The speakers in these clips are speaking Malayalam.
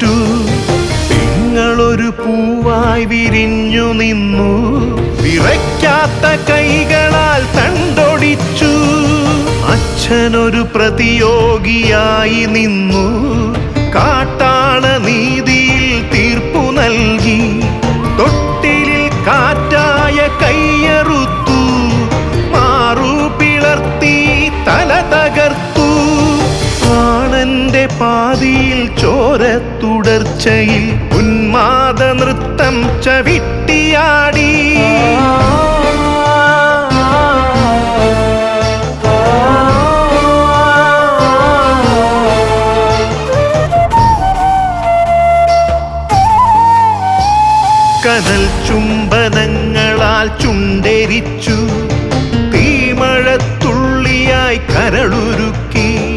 ബോധമറ്റു നിങ്ങളൊരു പൂവായി വിരിഞ്ഞു നിന്നു. വിറയ്ക്കാത്ത കൈകളാൽ തണ്ടൊടിച്ചു. അച്ഛനൊരു പ്രതിയോഗിയായി നിന്നു. കാട്ടാള നീതിയിൽ തീർപ്പു നൽകി. തൊട്ടിലിൽ കാറ്റായ കയ്യറുത്തു. മാറു പിളർത്തി തല തകർത്തു. ആണന്റെ പാതിയിൽ ചോര തുടർച്ചയിൽ ഉന്മാദ നൃത്തം ചവിട്ടിയാടി. കനൽ ചുംബനങ്ങളാൽ ചുണ്ടരിച്ചു. തീമഴത്തുള്ളിയായി കരളുരുക്കി.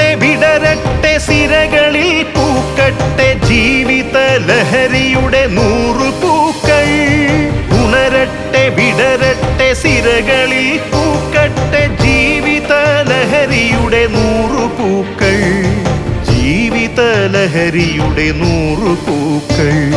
സിരകളിൽ പൂക്കട്ടെ ജീവിത ലഹരിയുടെ നൂറു പൂക്കൾ. ജീവിത ലഹരിയുടെ നൂറു പൂക്കൾ.